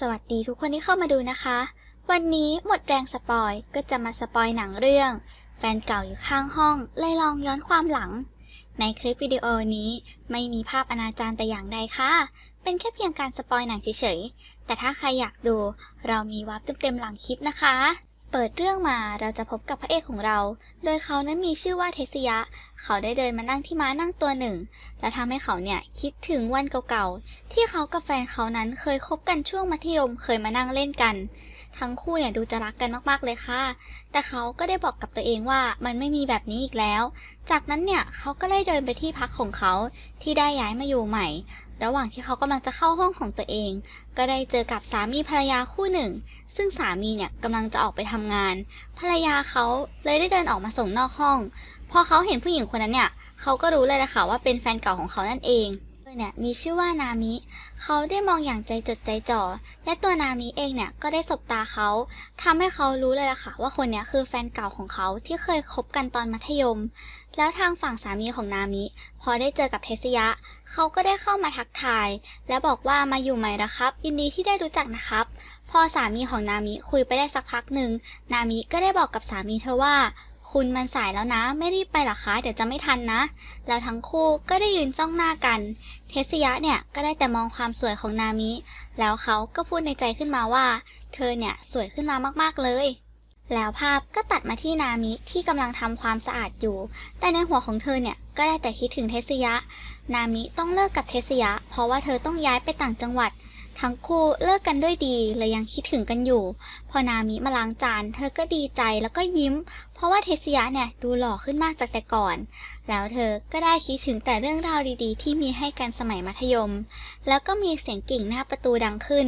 สวัสดีทุกคนที่เข้ามาดูนะคะ วันนี้หมดแรงสปอยก็จะมาสปอยหนังเรื่อง แฟนเก่าอยู่ข้างห้องเลยลองย้อนความหลัง ในคลิปวิดีโอนี้ไม่มีภาพอนาจารแต่อย่างใดค่ะ เป็นแค่เพียงการสปอยหนังเฉยๆ แต่ถ้าใครอยากดูเรามีวาร์ปเต็มๆหลังคลิปนะคะ เปิดเรื่องมาเราจะพบกับพระเอกของเรา โดยเขานั้นมีชื่อว่าเทสยะ เขาได้เดินมานั่งที่ม้านั่งตัวหนึ่ง และทำให้เขาเนี่ยคิดถึงวันเก่าๆ ที่เขากับแฟนเขานั้นเคยคบกันช่วงมัธยมเคยมานั่งเล่นกัน ทั้งคู่เนี่ยดูจะรักกันมากๆเลยค่ะ แต่เขาก็ได้บอกกับตัวเองว่ามันไม่มีแบบนี้อีกแล้ว จากนั้นเนี่ยเขาก็ได้เดินไปที่พักของเขาที่ได้ย้ายมาอยู่ใหม่ ระหว่างที่เขากำลังจะเข้าห้องของตัวเอง ก็ได้เจอกับสามีภรรยาคู่หนึ่ง ซึ่งสามีเนี่ยกำลังจะออกไปทำงาน ภรรยาเขาเลยได้เดินออกมาส่งนอกห้อง พอเขาเห็นผู้หญิงคนนั้นเนี่ยเขาก็รู้เลยละค่ะว่าเป็นแฟนเก่าของเขานั่นเองเธอเนี่ยมีชื่อว่านามิ เขาได้มองอย่างใจจดใจจ่อ และตัวนามิเองเนี่ยก็ได้สบตาเขาทำให้เขารู้เลยล่ะค่ะ ว่าคนเนี้ยคือแฟนเก่าของเขาที่เคยคบกันตอนมัธยม แล้วทางฝั่งสามีของนามิ พอได้เจอกับเทสยะ เขาก็ได้เข้ามาทักทาย และบอกว่ามาอยู่ใหม่ละครับ ยินดีที่ได้รู้จักนะครับ พอสามีของนามิคุยไปได้สักพักหนึ่ง นามิก็ได้บอกกับสามีเธอว่า คุณมันสายแล้วนะ ไม่รีบไปหรอคะ เดี๋ยวจะไม่ทันนะ แล้วทั้งคู่ก็ได้ยืนจ้องหน้ากัน เทสยะเนี่ยก็ได้แต่มองความสวยของนามิ แล้วเขาก็พูดในใจขึ้นมาว่า เธอเนี่ยสวยขึ้นมามากๆเลย แล้วภาพก็ตัดมาที่นามิที่กำลังทำความสะอาดอยู่ แต่ในหัวของเธอเนี่ยก็ได้แต่คิดถึงเทสยะ นามิต้องเลิกกับเทสยะ เพราะว่าเธอต้องย้ายไปต่างจังหวัด ทั้งคู่เลิกกันด้วยดีและยังคิดถึงกันอยู่ พอนามิมาล้างจาน เธอก็ดีใจแล้วก็ยิ้ม เพราะว่าเทสยะเนี่ยดูหล่อขึ้นมากจากแต่ก่อน แล้วเธอก็ได้คิดถึงแต่เรื่องราวดีๆ ที่มีให้กันสมัยมัธยม แล้วก็มีเสียงกิ่งหน้าประตูดังขึ้น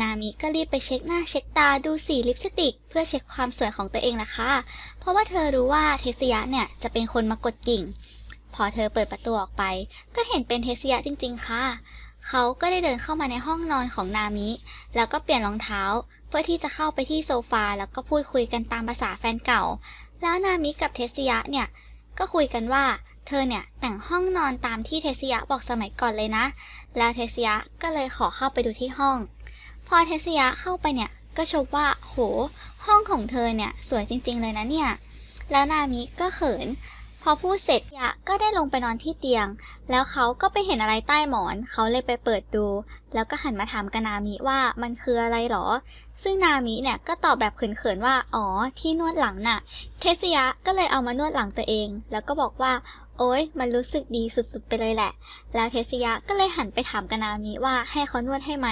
นามิก็รีบไปเช็คหน้าเช็คตาดูสีลิปสติก เพื่อเช็คความสวยของตัวเองล่ะค่ะ เพราะว่าเธอรู้ว่าเทสยะเนี่ยจะเป็นคนมากดกิ่ง พอเธอเปิดประตูออกไป ก็เห็นเป็นเทสยะจริง ๆ ค่ะ เขาก็ได้เดินเข้ามาในห้องนอนของนามิ แล้วก็เปลี่ยนรองเท้า เพื่อที่จะเข้าไปที่โซฟาแล้วก็พูดคุยกันตามภาษาแฟนเก่า แล้วนามิกับเทสยะเนี่ยก็คุยกันว่าเธอเนี่ยแต่งห้องนอนตามที่เทสยะบอกสมัยก่อนเลยนะ แล้วเทสยะก็เลยขอเข้าไปดูที่ห้อง พอเทสยะเข้าไปเนี่ยก็ชมว่า โห ห้องของเธอเนี่ยสวยจริง ๆ เลยนะเนี่ย แล้วนามิก็เขิน อพูดเสร็จยะก็ได้ลงไปนอนที่เตียง แล้วเขาก็ไปเห็นอะไรใต้หมอน เขาเลยไปเปิดดู แล้วก็หันมาถามกนามิว่ามันคืออะไรหรอ ซึ่งนามิเนี่ยก็ตอบแบบเขินๆว่า อ๋อ ที่นวดหลังน่ะ เทสยะก็เลยเอามานวดหลังตัวเอง แล้วก็บอกว่า โอ๊ย มันรู้สึกดีสุดๆไปเลยแหละ แล้วเทสยะก็เลยหันไปถามกนามิว่าให้เขานวดให้ไหม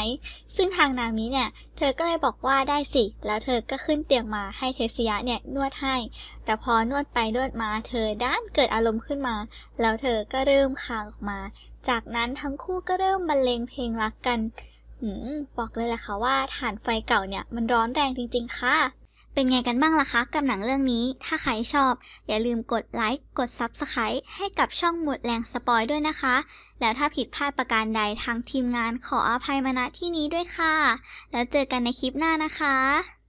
ซึ่งทางนามิเนี่ย เธอก็เลยบอกว่าได้สิ แล้วเธอก็ขึ้นเตียงมาให้เทสยะเนี่ยนวดให้ แต่พอนวดไปนวดมา เธอด้านเกิดอารมณ์ขึ้นมา แล้วเธอก็เริ่มคางออกมา จากนั้นทั้งคู่ก็เริ่มบรรเลงเพลงรักกันหืมบอกเลยแหละค่ะว่าฐานไฟเก่าเนี่ยมันร้อนแรงจริง ๆ ค่ะ เป็นไงกันบ้างล่ะคะกับหนังเรื่องนี้ ถ้าใครชอบ อย่าลืมกดไลค์ กด Subscribe ให้กับช่องหมดแรงสปอยด้วยนะคะ แล้วถ้าผิดพลาดประการใดทางทีมงานขออภัยมาณที่นี้ด้วยค่ะ แล้วเจอกันในคลิปหน้านะคะ